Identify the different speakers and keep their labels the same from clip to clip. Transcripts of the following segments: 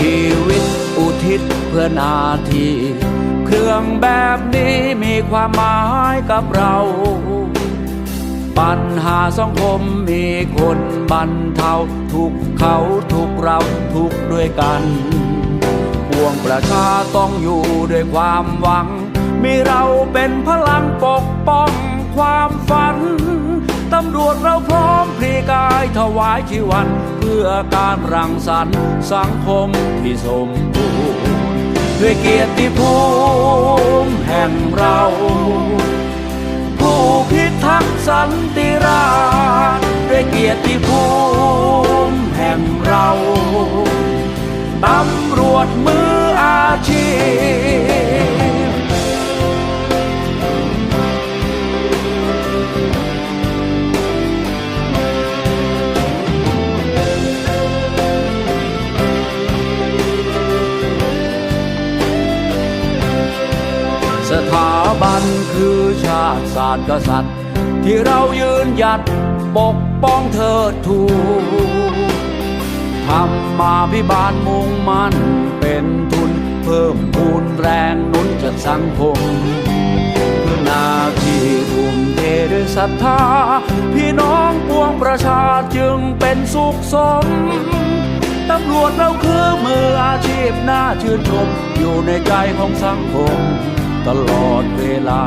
Speaker 1: คิดเพื่อนาที เครื่องแบบนี้มีความหมายกับเรา ปัญหาสังคมมีคนบรรเทาทุกเขาทุกเราทุกด้วยกันปวงประชาต้องอยู่ด้วยความหวัง มีเราเป็นพลังปกป้องความฝัน ตำรวจเราพร้อมพลีกาย ถวายชีวัน เพื่อการรังสรรค์สังคมที่สมบูรณ์ด้วยเกียรติภูมิแห่งเรา ผู้พิทักษ์สันติราษฎร์ด้วยเกียรติภูมิแห่งเราตำรวจมืออาชีพ สถาบันคือชาติศาสตร์กษัตริย์ ที่เรายืนหยัดปกป้องเธอทูทำมาพิบาลมุ่งมั่นเป็นทุนเพิ่มพูนแรงหนุนจากสังคมเพื่อนาที่ทุ่มเทด้วยศรัทธา พี่น้องปวงประชาจึงเป็นสุขสมตำรวจเราคือมืออาชีพน่าชื่นชมอยู่ในใจของสังคม ตลอดเวลา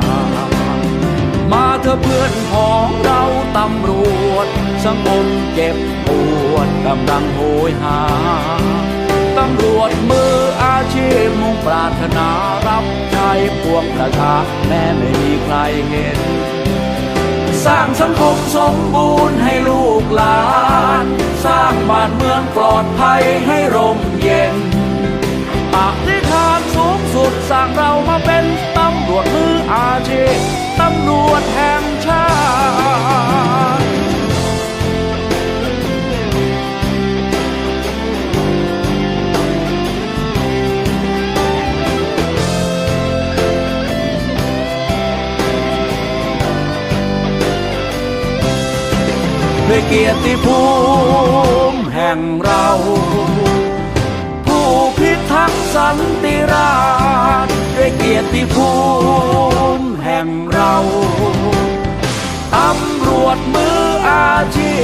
Speaker 1: มาเถอเพื่อนของเราตำรวจสังคมเจ็บปวดกำลังโหยหาตำรวจมืออาชีพมุ่งปรารถนารับใช้ปวงประชาแม้ไม่มีใครเห็น สร้างสังคมสมบูรณ์ให้ลูกหลาน สร้างบ้านเมืองปลอดภัยให้ร่มเย็น สร้างเรามาเป็นตำรวจมืออาชีพตำรวจแห่งชาติ ด้วยเกียรติภูมิแห่งเรา สันติราษฎร์ด้วยเกียรติภูมิแห่งเราตำรวจมืออาชี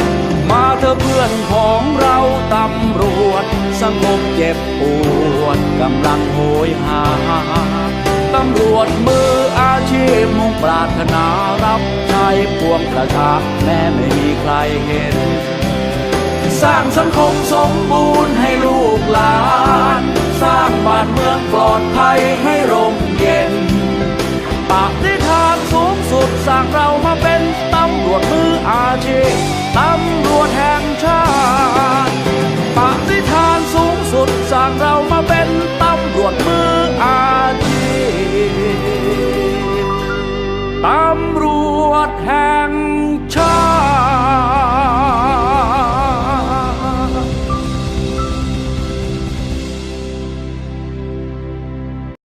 Speaker 1: พ มาเถอเพื่อนของเราตำรวจ สงบเจ็บปวดกำลังโหยหาตำรวจมืออาชีพมุ่งปรารถนารับใช้ปวงประชาแม้ไม่มีใครเห็น สร้างสังคมสมบูรณ์ให้ลูกหลาน สร้างบ้านเมืองปลอดภัยให้ร่มเย็นปฏิทานสูงสุดสร้างเรามาเป็นตำรวจมืออาชีพตำรวจ